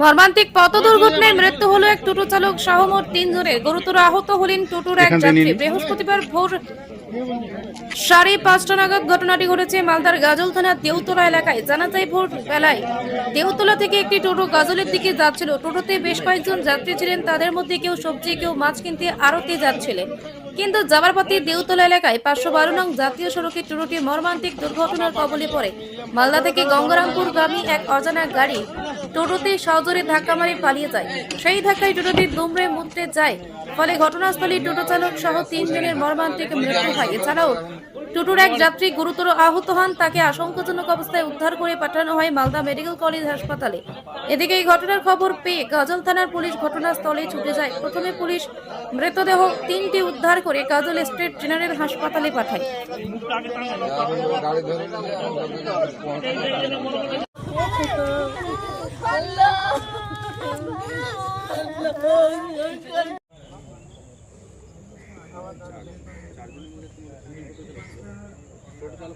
মর্মান্তিক পথ দুর্ঘটনায় মৃত্যু হলো এক টোটো চালক সহ মোট তিনজনের। গুরুতর আহত হলেন টোটোর এক যাত্রী। বৃহস্পতিবার ভোর সাড়ে পাঁচটা নাগাদ ঘটনাটি ঘটেছে মালদার গাজল থানার দেউতলা এলাকায়। জানা যায় ভোর বেলায় দেউতলা থেকে একটি টোটো গাজলের দিকে যাচ্ছিল। টোটোতে বেশ কয়েকজন যাত্রী ছিলেন, তাদের মধ্যে কেউ সবজি, কেউ মাছ কিনতে আড়তে যাচ্ছিলেন। কিন্তু যাবার পথে দেউতলা এলাকায় পাঁচশো বারো নং জাতীয় সড়কে টোটোটি মর্মান্তিক দুর্ঘটনার কবলে পড়ে। মালদা থেকে গঙ্গারামপুর গামী এক অজানা গাড়ি টোটোতে সজোরে ধাক্কা মারে পালিয়ে যায়। সেই ধাক্কায় টোটোটি দুমড়ে মুচড়ে যায়। ফলে ঘটনাস্থলে টোটো চালক সহ তিনজনের মর্মান্তিক মৃত্যু হয়। এছাড়াও টোটোর এক যাত্রী গুরুতর আহত হন, তাকে আশঙ্কাজনক অবস্থায় উদ্ধার করে পাঠানো হয় মালদা মেডিকেল কলেজ হাসপাতালে। এদিকে এই ঘটনার খবর পেয়ে গাজল থানার পুলিশ ঘটনাস্থলে ছুটে যায়। প্রথমে পুলিশ মৃতদেহ তিনটি উদ্ধার করে গাজল স্টেট জেনারেল হাসপাতালে পাঠায়।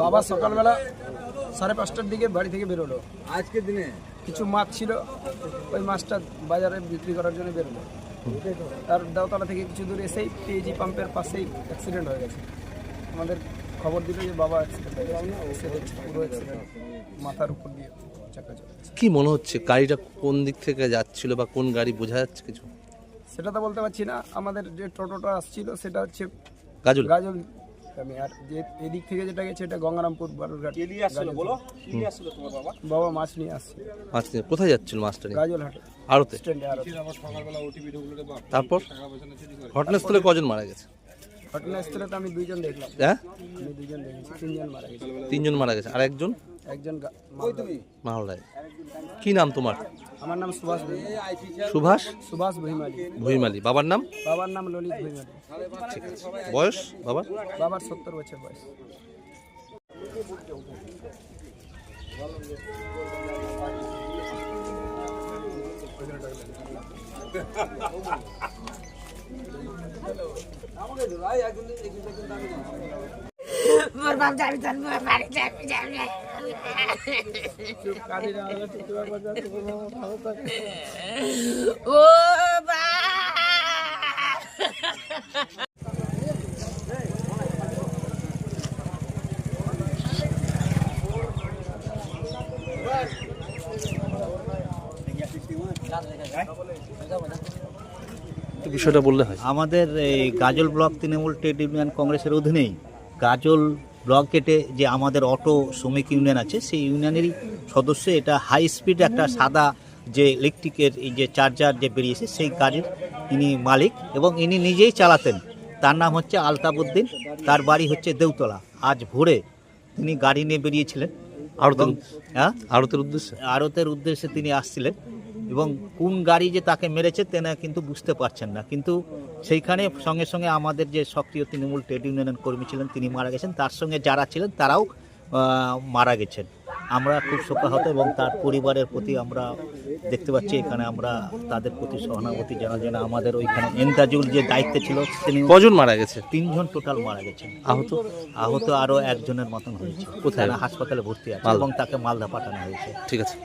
বাবা সকালবেলা সাড়ে পাঁচটার দিকে বাড়ি থেকে বেরোলো। আজকের দিনে? কিছু মাছ ছিল ওই মাছটা বাজারে বিক্রি করার জন্য বেরোলো। তার দাওতলা থেকে কিছু দূর এসেই পিএইচি পাম্পের পাশেই অ্যাক্সিডেন্ট হয়ে গেছে। আমাদের খবর দিল যে বাবা পুরো মাথার উপর দিয়ে চাকা চলে কি মনে হচ্ছে? গাড়িটা কোন দিক থেকে যাচ্ছিল বা কোন গাড়ি বোঝা যাচ্ছে কিছু? সেটা তো বলতে পারছি না। আমাদের যে টোটোটা আসছিল সেটা হচ্ছে গাজল। গাজল। আমি আর যে এদিক থেকে যেটা গেছে এটা গঙ্গারামপুর বালুরঘাট বলো। বাবা? মাছ নিয়ে আসছে মাছ নিয়ে- কোথায় যাচ্ছিল মাছটা নিয়ে? গাজল হাটে। আড়তে স্ট্যান্ডে আর। তারপর? ঘটনাস্থলে কজন মারা গেছে? ঘটনাস্থলে তো আমি দুইজন দেখলাম। হ্যাঁ? আমি দুইজন দেখেছি তিনজন মারা গেছে। তিনজন মারা গেছে। আর একজন? একজন মালদায়। কি নাম তোমার? আমার নাম সুভাষ। সুভাষ? সুভাষ ভুইমালি ভুইমালি বাবার নাম? বাবার নাম ললিত ভুইমালি বয়স বাবার? বাবার সত্তর বছর বয়স। মোর বাপ যাবি তোর মোর বাড়ি যাবি যাবি ও বা একটু বিষয়টা বললে হয়। আমাদের এই গাজল ব্লক তৃণমূল ট্রেড ইউনিয়ন কংগ্রেসের অধীনেই গাজল ব্লক গেটে যে আমাদের অটো শ্রমিক ইউনিয়ন আছে সেই ইউনিয়নেরই সদস্য এটা হাই স্পিড একটা সাদা যে ইলেকট্রিকের এই যে চার্জার যে বেরিয়েছে সেই গাড়ির ইনি মালিক এবং ইনি নিজেই চালাতেন। তার নাম হচ্ছে আলতাবুদ্দিন তার বাড়ি হচ্ছে দেউতলা। আজ ভোরে তিনি গাড়ি নিয়ে বেরিয়েছিলেন। হ্যাঁ? আড়তের উদ্দেশ্যে? আড়তের উদ্দেশ্যে তিনি আসছিলেন। এবং কোন গাড়ি যে তাকে মেরেছে তেনা কিন্তু বুঝতে পারছেন না। কিন্তু সেইখানে সঙ্গে সঙ্গে আমাদের যে সক্রিয় তৃণমূল ট্রেড ইউনিয়নের কর্মী ছিলেন তিনি মারা গেছেন। তার সঙ্গে যারা ছিলেন তারাও মারা গেছেন। আমরা খুব শোকাহত এবং তার পরিবারের প্রতি আমরা দেখতে পাচ্ছি এখানে আমরা তাদের প্রতি সহানুভূতি জানা যেন আমাদের ওইখানে এন্তাজুল যে দায়িত্বে ছিল তিনি কজন মারা গেছে? তিনজন টোটাল মারা গেছেন। আহত? আহত আরও একজনের মতন হয়েছে। কোথায়? হাসপাতালে ভর্তি আছে এবং তাকে মালদা পাঠানো হয়েছে। ঠিক আছে।